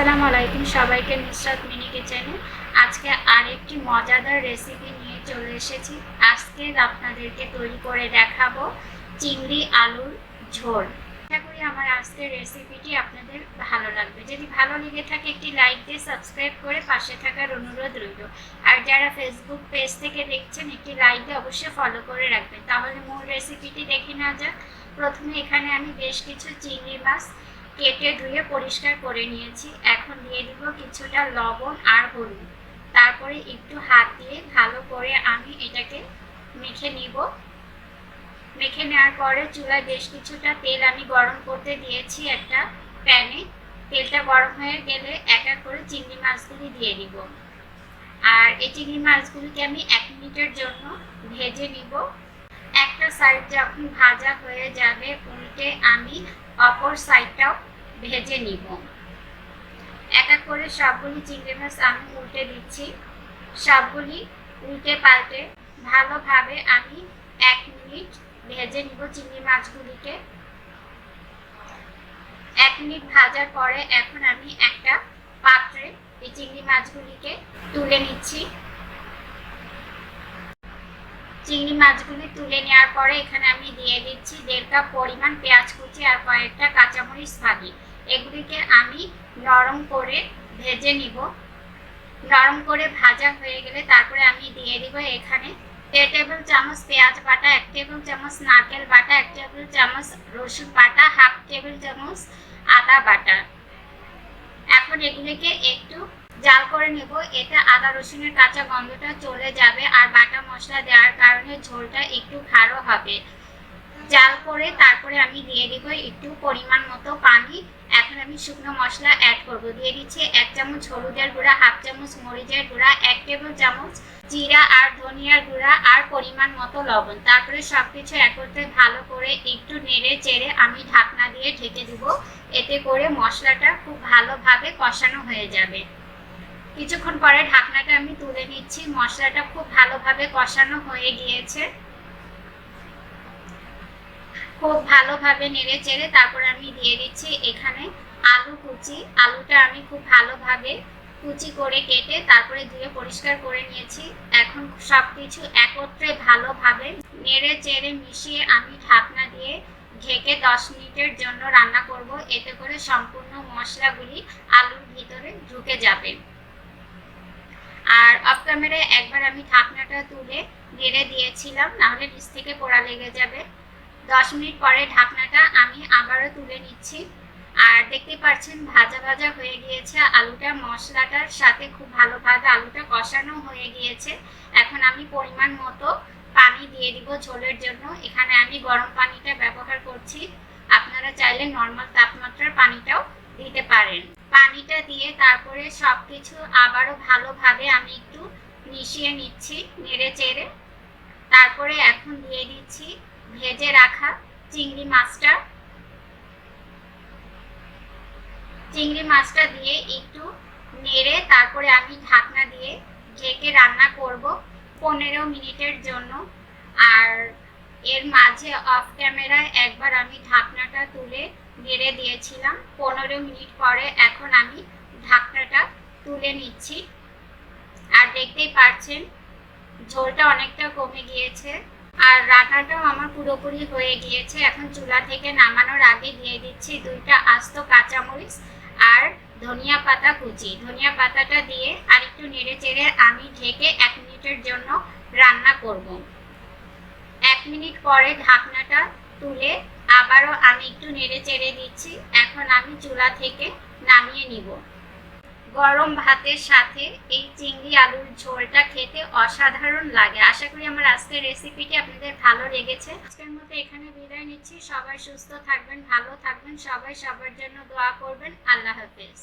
আসসালামু আলাইকুম সবাইকে নুসরাত মিনি কিচেনে। আজকে আরেকটি মজাদার রেসিপি নিয়ে চলে এসেছি। আজকে আপনাদেরকে তৈরি করে দেখাবো চিংড়ি আলুর ঝোল। আশা করি আমার আজকের রেসিপিটি আপনাদের ভালো লাগবে। যদি ভালো লেগে থাকে, একটি লাইক দিয়ে সাবস্ক্রাইব করে পাশে থাকার অনুরোধ রইল। আর যারা ফেসবুক পেজ থেকে দেখছেন, একটি লাইক দিয়ে অবশ্যই ফলো করে রাখবেন। তাহলে মূল রেসিপিটি দেখে না যাক। প্রথমে এখানে আমি বেশ কিছু চিংড়ি মাছ কেটে ধুয়ে পরিষ্কার করে নিয়েছি। এখন দিয়ে দিব কিছুটা লবণ আর হলুদ। তারপরে একটু হাত দিয়ে ভালো করে আমি এটাকে মেখে নিব। মেখে নেওয়ার পরে চুলায় বেশ কিছুটা তেল আমি গরম করতে দিয়েছি একটা প্যানে। তেলটা গরম হয়ে গেলে এক এক করে চিংড়ি মাছগুলি দিয়ে দিব। আর এই চিংড়ি মাছগুলিকে আমি এক মিনিটের জন্য ভেজে নিব। একটা সাইড যখন ভাজা হয়ে যাবে, উল্টে আমি অপর সাইডটাও ভেজে নিব। এক এক করে সবগুলি চিংড়ি মাছ আমি উল্টে দিচ্ছি। সবগুলি উল্টে পাল্টে ভালোভাবে আমি এক মিনিট ভেজে নিব চিংড়ি মাছগুলিকে। এক মিনিট ভাজার পরে এখন আমি একটা পাত্রে এই চিংড়ি মাছগুলিকে তুলে নিচ্ছি। চিংড়ি মাছগুলি তুলে নেওয়ার পরে এখানে আমি দিয়ে দিচ্ছি দেড় কাপ পরিমাণ পেঁয়াজ কুচি আর কয়েকটা কাঁচামরিচ ফাঁকি এগুলিকে আমি নরম করে ভেজে নিব। নরম করে ভাজা হয়ে গেলে তারপরে আমি দিয়ে দিব এখানে দেড় টেবিল চামচ পেঁয়াজ বাটা, এক টেবিল চামচ নারকেল বাটা, এক টেবিল চামচ রসুন বাটা, হাফ টেবিল চামচ আদা বাটা। এখন এগুলিকে একটু জাল করে নেব। এতে আদা রসুনের কাঁচা গন্ধটা চলে যাবে আর বাটা মশলা দেওয়ার কারণে ঝোলটা একটু ভালো হবে। জাল করে তারপরে আমি দিয়ে দিব একটু পরিমাণ মতো পানি এখন আমি শুকনো মশলা অ্যাড করব। দিয়ে দিচ্ছি এক চামচ হলুদের গুঁড়া, হাফ চামচ মরিচের গুঁড়া, এক টেবিল চামচ জিরা আর ধনিয়ার গুঁড়া আর পরিমাণ মতো লবণ। তারপরে সব সবকিছু একত্রে ভালো করে একটু নেড়ে চেড়ে আমি ঢাকনা দিয়ে ঢেকে দিব। এতে করে মশলাটা খুব ভালোভাবে কষানো হয়ে যাবে। কিছুক্ষণ পরে ঢাকনাটা আমি তুলে নিচ্ছি। মশলাটা খুব ভালোভাবে কষানো হয়ে গিয়েছে। খুব ভালোভাবে নেড়ে চেড়ে তারপর আমি দিয়ে দিচ্ছি এখানে আলু কুচি। আলুটা আমি খুব ভালোভাবে কুচি করে কেটে তারপরে ধুয়ে পরিষ্কার করে নিয়েছি। এখন সব কিছু একত্রে ভালোভাবে নেড়ে চেড়ে মিশিয়ে আমি ঢাকনা দিয়ে ঢেকে দশ মিনিটের জন্য রান্না করব। এতে করে সম্পূর্ণ মশলাগুলি আলুর ভিতরে ঢুকে যাবে। আর অফ ক্যামেরায় একবার আমি ঢাকনাটা তুলে নেড়ে দিয়েছিলাম, নাহলে নিচ থেকে পোড়া লেগে যাবে। দশ মিনিট পরে ঢাকনাটা আমি আবারও তুলে নিচ্ছি। আর দেখতে পাচ্ছেন, ভাজা ভাজা হয়ে গিয়েছে আলুটা, মশলাটার সাথে খুব ভালোভাবে আলুটা কষানো হয়ে গিয়েছে। এখন আমি পরিমাণ মতো পানি দিয়ে দিব ঝোলের জন্য। এখানে আমি গরম পানিটা ব্যবহার করছি। আপনারা চাইলে নর্মাল তাপমাত্রার পানিটাও দিতে পারেন। পানিটা দিয়ে তারপরে সব কিছু আবারও ভালোভাবে আমি একটু মিশিয়ে নিচ্ছি, নেড়ে চেড়ে। তারপরে এখন দিয়ে দিচ্ছি ভেজে রাখা চিংড়ি মাছটা। চিংড়ি মাছটা দিয়ে একটু নেড়ে তারপরে আমি ঢাকনা দিয়ে ঢেকে রান্না করব পনেরো মিনিটের জন্য। আর এর মাঝে অফ ক্যামেরায় একবার আমি ঢাকনাটা তুলে নেড়ে দিয়েছিলাম। পনেরো মিনিট পরে এখন আমি ঢাকনাটা তুলে নিচ্ছি। আর দেখতেই পাচ্ছেন ঝোলটা অনেকটা কমে গিয়েছে। আর রান্নাটাও আমার পুরোপুরি হয়ে গিয়েছে। এখন চুলা থেকে নামানোর আগে দিয়ে দিচ্ছি দুইটা আস্ত কাঁচামরিচ আর ধনিয়া পাতা কুচি। ধনিয়া পাতাটা দিয়ে আর একটু নেড়ে চেড়ে আমি ঢেকে এক মিনিটের জন্য রান্না করব। এক মিনিট পরে ঢাকনাটা তুলে আবারও আমি একটু নেড়ে চেড়ে দিচ্ছি। এখন আমি চুলা থেকে নামিয়ে নিব। গরম ভাতের সাথে এই চিংড়ি আলুর ঝোলটা খেতে অসাধারণ লাগে। আশা করি আমার আজকের রেসিপিটি আপনাদের ভালো লেগেছে। আজকের মতো এখানে বিদায় নিচ্ছি। সবাই সুস্থ থাকবেন, ভালো থাকবেন। সবাই সবার জন্য দোয়া করবেন। আল্লাহ হাফেজ।